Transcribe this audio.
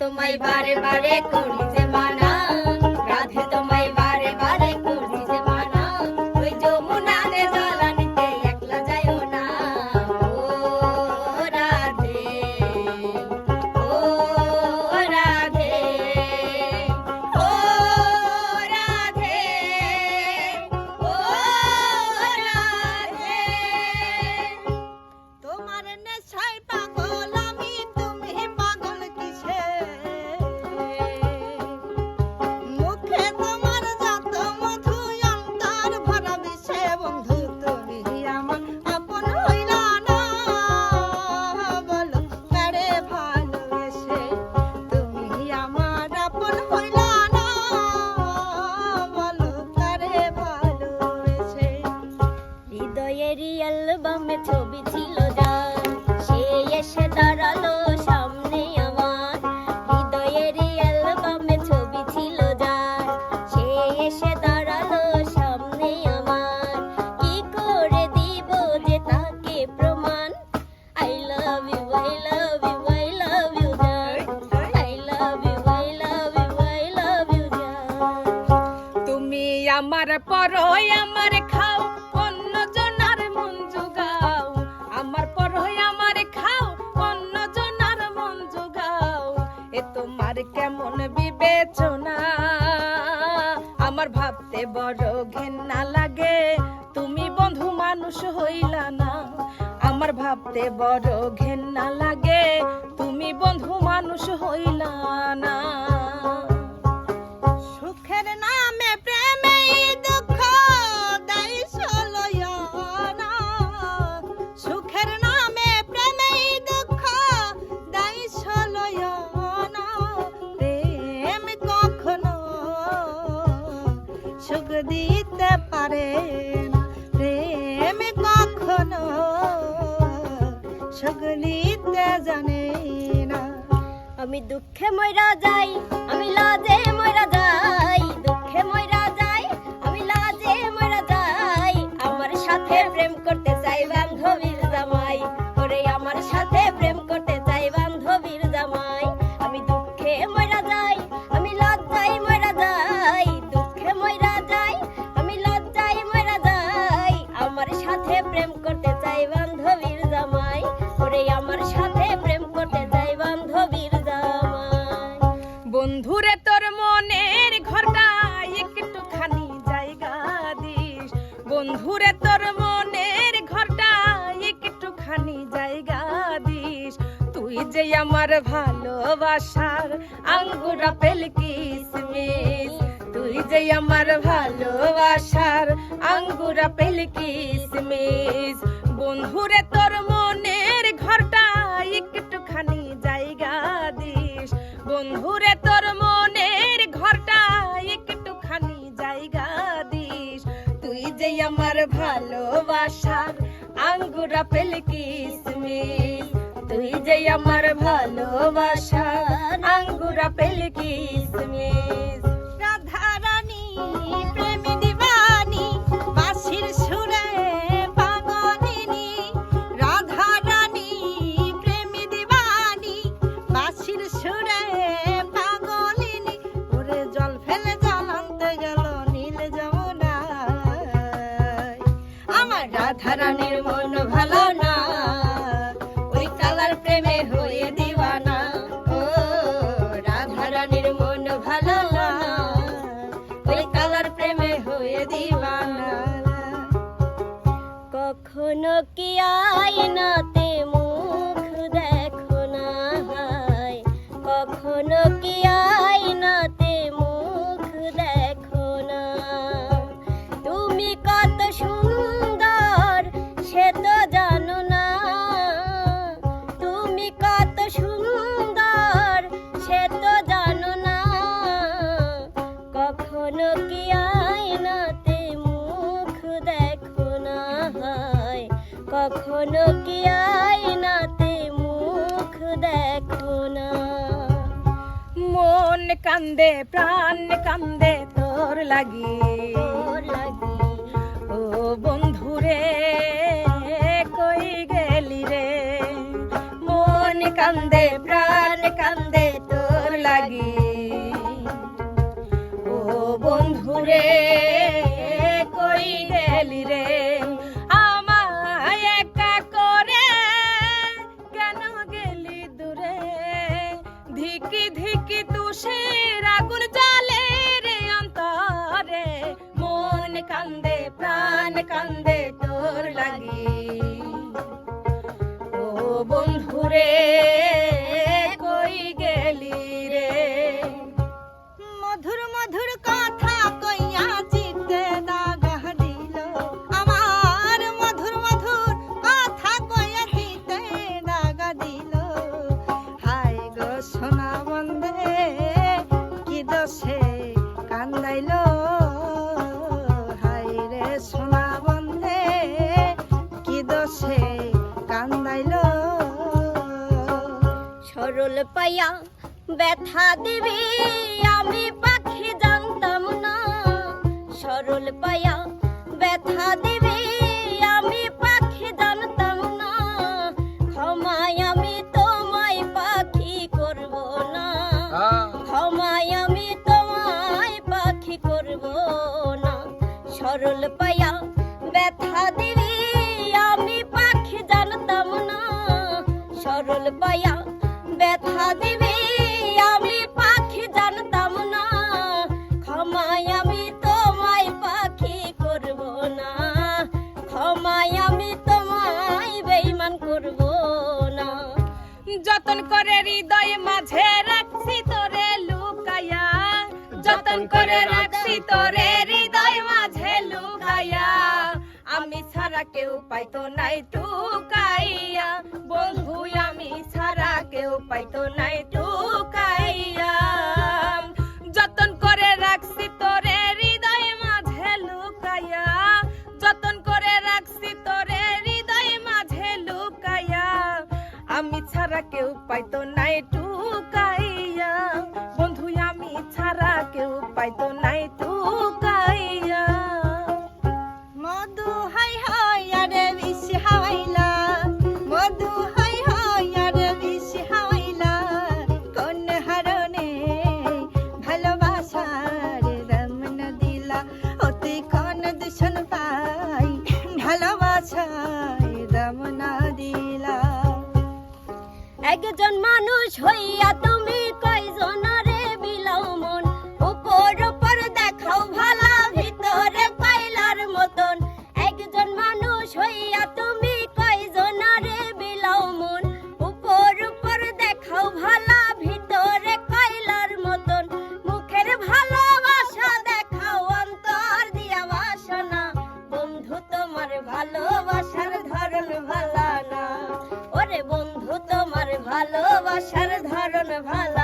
তোমায় বারে বারে করি যে মানা ছবি বড় ঘেন্না লাগে। তুমি বন্ধু মানুষ হইলা না। আমার ভাবতে বড় ঘেন্না লাগে। তুমি বন্ধু মানুষ হইলা না। সুখের নাম দুঃখে মইরা যাই আমি লাজে মইরা যাই। বন্ধুরে, তোর মনের ঘরটা একটুখানি জায়গা দিস। তুই যে আমার ভালোবাসার আঙ্গুরা পেল কিসমিস। তুই যে আমার ভালোবাসার আঙ্গুরা পেল কিসমিস। ভালোবাসার আঙ্গুর পেলে কিসমিস। তুই যে আমার ভালোবাসার আঙ্গুর পেলে কিসমিস। কখনো কি আয়নাতে মুখ দেখো না হয়? কখনো কি কান্দে প্রাণ কান্দে তোর লাগি। ও বন্ধুরে কই গেলি রে? মন কান্দে প্রাণ কান্দে তোর লাগি। ও বন্ধুরে কান্দে প্রাণ কান্দে তোর লাগি। ও বন্ধু কান্দাইল। সরল পাইয়া ব্যথা দিবি আমি পাখি জানতাম না। সরল পাইয়া ব্যথা দিবি আমি পাখি জানতাম না। ক্ষমায় আমি তোমায় পাখি করব না। ক্ষমায় আমি তোমায় পাখি করব না। সরল সরল ব্যথা দিবি। আমি পাখি জানতাম না, ক্ষমায় আমি তোমায় পাখি করব না, ক্ষমায় আমি তোমায় বেইমান করব না। যতন করে হৃদয় মাঝে রাখছি তোরে লুকায়া যতন করে রাখছি তোরে হৃদয় মাঝে লুকায়া আমি ছাড়া কেউ পাইতো নাই টুকাইয়া। আমি ছাড়া কেউ পাইতো নাই টুকাইয়া একজন মানুষ হইয়া তুমি কয়জনারে ভালোবাসার ধরন ভালা।